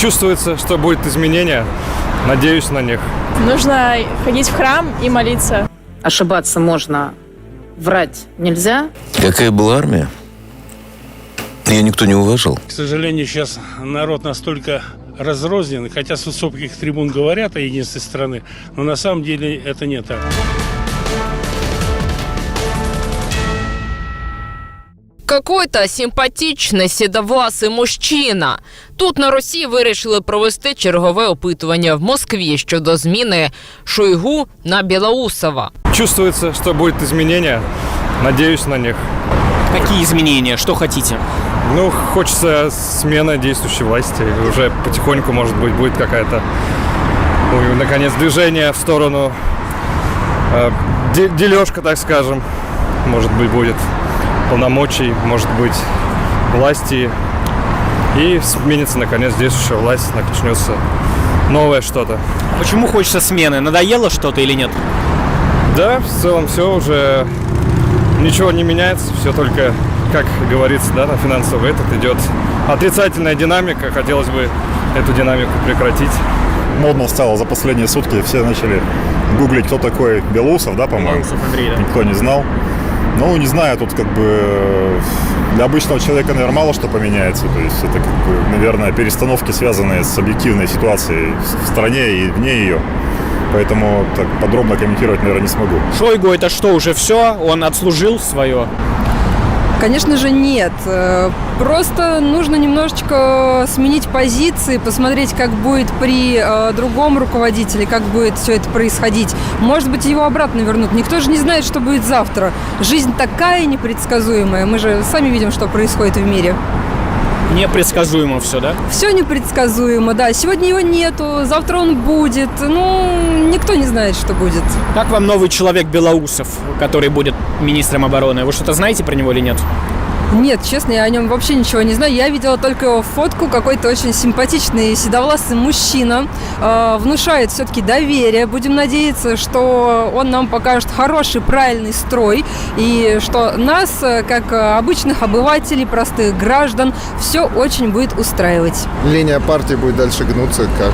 Чувствуется, что будет изменение. Надеюсь на них. Нужно ходить в храм и молиться. Ошибаться можно, врать нельзя. Какая была армия? Ее никто не уважал. К сожалению, сейчас народ настолько разрознен, хотя с высоких трибун говорят о единстве страны, но на самом деле это не так. Какой-то симпатичний сідовласий мужчина. Тут на Росії вирішили провести чергове опитування в Москві щодо зміни Шойгу на Білоусова. Чувствуется, что будет изменение. Надеюсь на них. Какие изменения? Что хотите? Ну, хочется смена действующей власти. И Уже потихоньку, может быть, будет какая-то, ну, наконец, движение в сторону э, де- дележка, так скажем. Может быть, будет полномочий, может быть, власти. И сменится, наконец, действующая власть, начнется новое что-то. Почему хочется смены? Надоело что-то или нет? Да, в целом все уже ничего не меняется, все только, как говорится, да, на финансовый этот идет отрицательная динамика. Хотелось бы эту динамику прекратить. модно стало за последние сутки. Все начали гуглить, кто такой Белоусов, да, по-моему? Белоусов Андрей, да. Никто не знал. Ну, не знаю, тут как бы э, для обычного человека, наверное, мало что поменяется. То есть это, как бы, наверное, перестановки, связанные с объективной ситуацией в стране и вне ее. Поэтому так подробно комментировать, наверное, не смогу. Шойгу это что, уже все? Он отслужил свое? Конечно же, нет. Э, Просто нужно немножечко сменить позиции, посмотреть, как будет при э, другом руководителе, как будет все это происходить. Может быть, его обратно вернут. Никто же не знает, что будет завтра. Жизнь такая непредсказуемая. Мы же сами видим, что происходит в мире. Непредсказуемо все, да? Все непредсказуемо, да. Сегодня его нету, завтра он будет. Ну, никто не знает, что будет. Как вам новый человек Белоусов, который будет министром обороны? Вы что-то знаете про него или нет? Нет, честно, я о нем вообще ничего не знаю. Я видела только его фотку, какой-то очень симпатичный седовласый мужчина. Э, внушает все-таки доверие. Будем надеяться, что он нам покажет хороший, правильный строй. И что нас, э, как э, обычных обывателей, простых граждан, все очень будет устраивать. линия партии будет дальше гнуться, как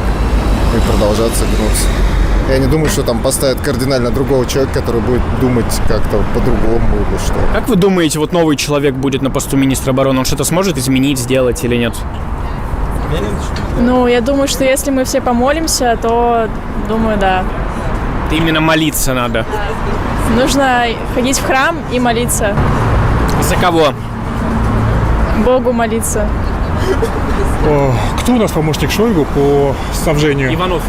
и продолжаться гнуться. Я не думаю, что там поставят кардинально другого человека, который будет думать как-то по-другому или что. Как вы думаете, вот новый человек будет на посту министра обороны? Он что-то сможет изменить, сделать или нет? Ну, я думаю, что если мы все помолимся, то, думаю, да. Именно молиться надо. Нужно ходить в храм и молиться. За кого? Богу молиться. Кто у нас помощник Шойгу по снабжению? Иванов.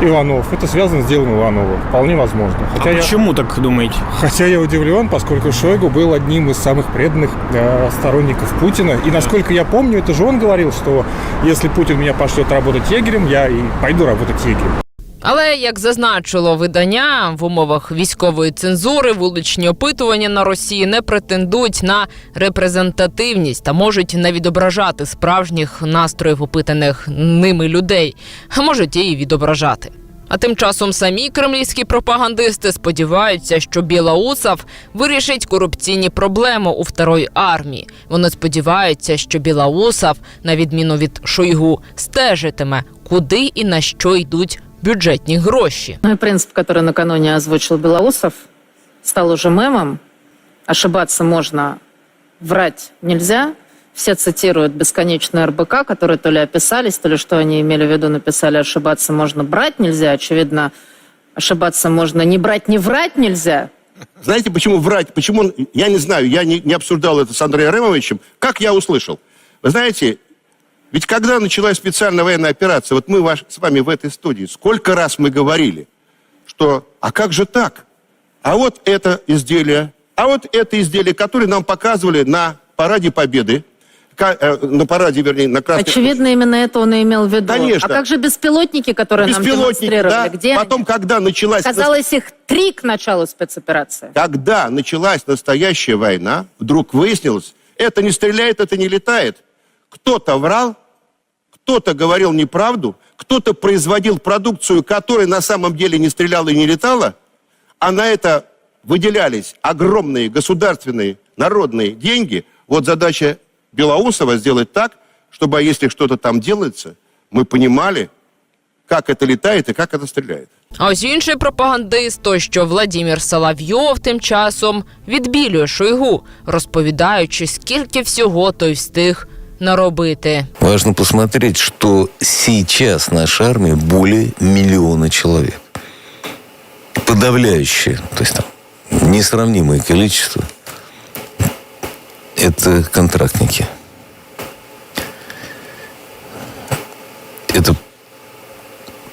Иванов. Это связано с делом Иванова. Вполне возможно. Хотя, а я, почему так думаете? хотя я удивлен, поскольку Шойгу был одним из самых преданных э, сторонников Путина. И насколько я помню, это же он говорил, что если Путин меня пошлет работать егерем, я и пойду работать егерем. Але як зазначило видання, в умовах військової цензури вуличні опитування на Росії не претендують на репрезентативність та можуть не відображати справжніх настроїв опитаних ними людей, а можуть і відображати. А тим часом самі кремлівські пропагандисти сподіваються, що Білоусов вирішить корупційні проблеми у второї армії. Вони сподіваються, що Білоусов, на відміну від Шойгу, стежитиме, куди і на що йдуть бюджетні гроші. Ну и принцип, который накануне озвучил Белоусов, стал уже мемом. Ошибаться можно, врать нельзя. Все цитируют бесконечную РБК, которые то ли описались, то ли что они имели в виду, написали «ошибаться можно, брать нельзя». Очевидно, ошибаться можно не брать, не врать нельзя. Знаете, почему врать? Почему я не знаю, я не, не обсуждал это с Андреем Ремовичем. Как я услышал? Вы знаете, ведь когда началась специальная военная операция, вот мы ваш, с вами в этой студии, сколько раз мы говорили, что а как же так? А вот это изделие, а вот это изделие, которое нам показывали на параде Победы, э, на параде, вернее, на Красной Очевидно, именно это он и имел в виду. Конечно. А как же беспилотники, которые нам Беспилотники, демонстрировали? да. Где Потом, они? когда началась... Казалось, их три к началу спецоперации. Когда началась настоящая война, вдруг выяснилось, это не стреляет, это не летает. Кто-то врал, кто-то говорил неправду, кто-то производил продукцию, которая на самом деле не стреляла и не летала, а на это выделялись огромные государственные народные деньги. Вот задача Белоусова сделать так, чтобы, а если что-то там делается, мы понимали, как это летает и как это стреляет. А ось інший пропагандист, то що Владімір Соловйов тим часом відбілює Шойгу, розповідаючи, скільки всього той встиг наробити. Важно посмотреть, что сейчас наша армия более миллиона человек. Подавляющее, то есть там несравнимое количество. Это контрактники. Это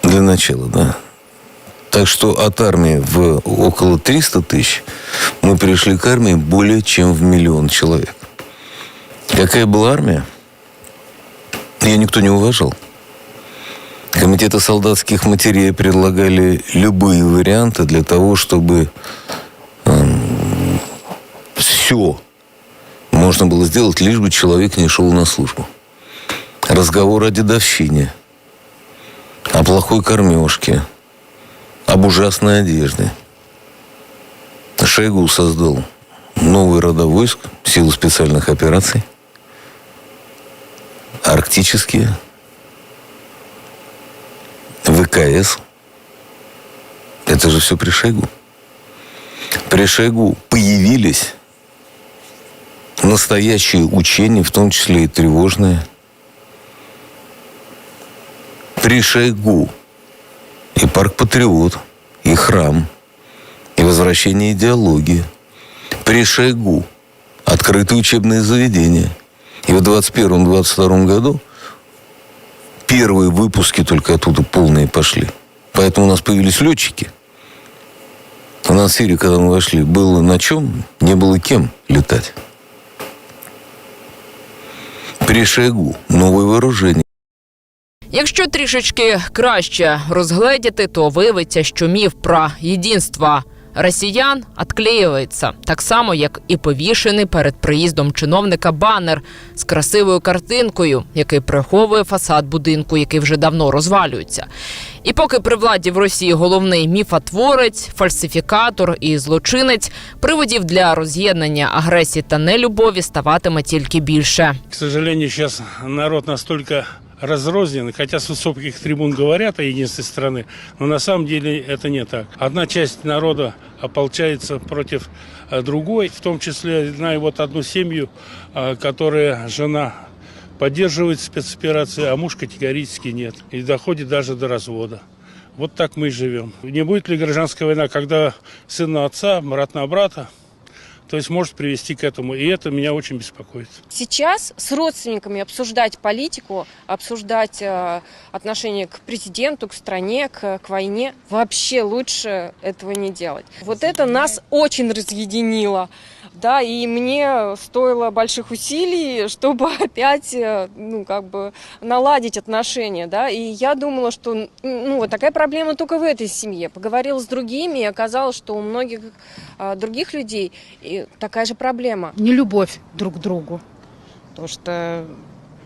для начала, да. Так что от армии в около 300 тысяч мы пришли к армии более чем в миллион человек. Какая была армия? Ее никто не уважал. Комитеты солдатских матерей предлагали любые варианты для того, чтобы все можно было сделать, лишь бы человек не шел на службу. Разговор о дедовщине, о плохой кормежке, об ужасной одежде. Шойгу создал новые рода войск, силы специальных операций, арктические, ВКС. Это же все при Шойгу. При Шойгу появились настоящие учения, в том числе и тревожные. При Шойгу и парк Патриот, и храм, и возвращение идеологии. При Шойгу открытые учебные заведения. И в 21-22 году первые выпуски только оттуда полные пошли. Поэтому у нас появились летчики. У нас в Сирии, когда мы вошли, было на чем, не было кем летать. При Шойгу новое вооружение. Якщо трішечки краще розгледіти, то виявиться, що міф про єдинство росіян відклеюється, так само, як і повішений перед приїздом чиновника банер з красивою картинкою, який приховує фасад будинку, який вже давно розвалюється. І поки при владі в Росії головний міфотворець, фальсифікатор і злочинець, приводів для роз'єднання агресії та нелюбові ставатиме тільки більше. К сожалению, сейчас народ настолько разрознен, хотя с высоких трибун говорят о единстве страны, но на самом деле это не так. Одна часть народа ополчается против э, другой, в том числе знаю вот одну семью, э, которая жена поддерживает спецоперации, а муж категорически нет. И доходит даже до развода. Вот так мы и живем. Не будет ли гражданская война, когда сын на отца, брат на брата? То есть может привести к этому. И это меня очень беспокоит. Сейчас с родственниками обсуждать политику, обсуждать э, отношение к президенту, к стране, к, к войне, вообще лучше этого не делать. Вот это нас очень разъединило. Да, и мне стоило больших усилий, чтобы опять, э, ну, как бы наладить отношения, да, и я думала, что, ну, вот такая проблема только в этой семье. Поговорила с другими, и оказалось, что у многих э, других людей и такая же проблема. не любовь друг к другу. То, что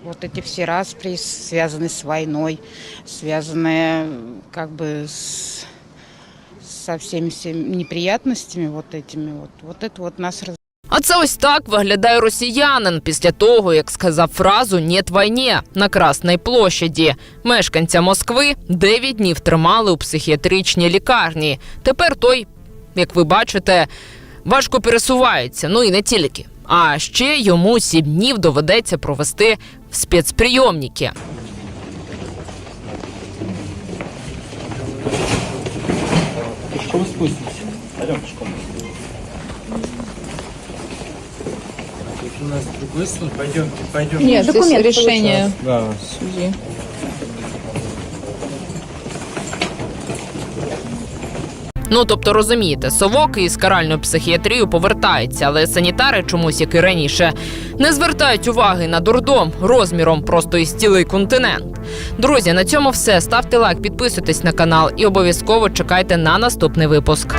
вот эти все распри связаны с войной, связанные как бы с, со всеми, всеми неприятностями вот этими вот. Вот это вот нас раз... А це ось так виглядає росіянин після того, як сказав фразу «Нєт війні» на Красній площаді. Мешканця Москви 9 днів тримали у психіатричній лікарні. Тепер той, як ви бачите, важко пересувається. Ну і не тільки. А ще йому 7 днів доведеться провести в спецприйомники. Нет, документ решение. судьи. Ну тобто розумієте, совок із каральною психіатрією повертається, але санітари чомусь, як і раніше, не звертають уваги на дурдом розміром просто із цілий континент. Друзі, на цьому все. Ставте лайк, підписуйтесь на канал і обов'язково чекайте на наступний випуск.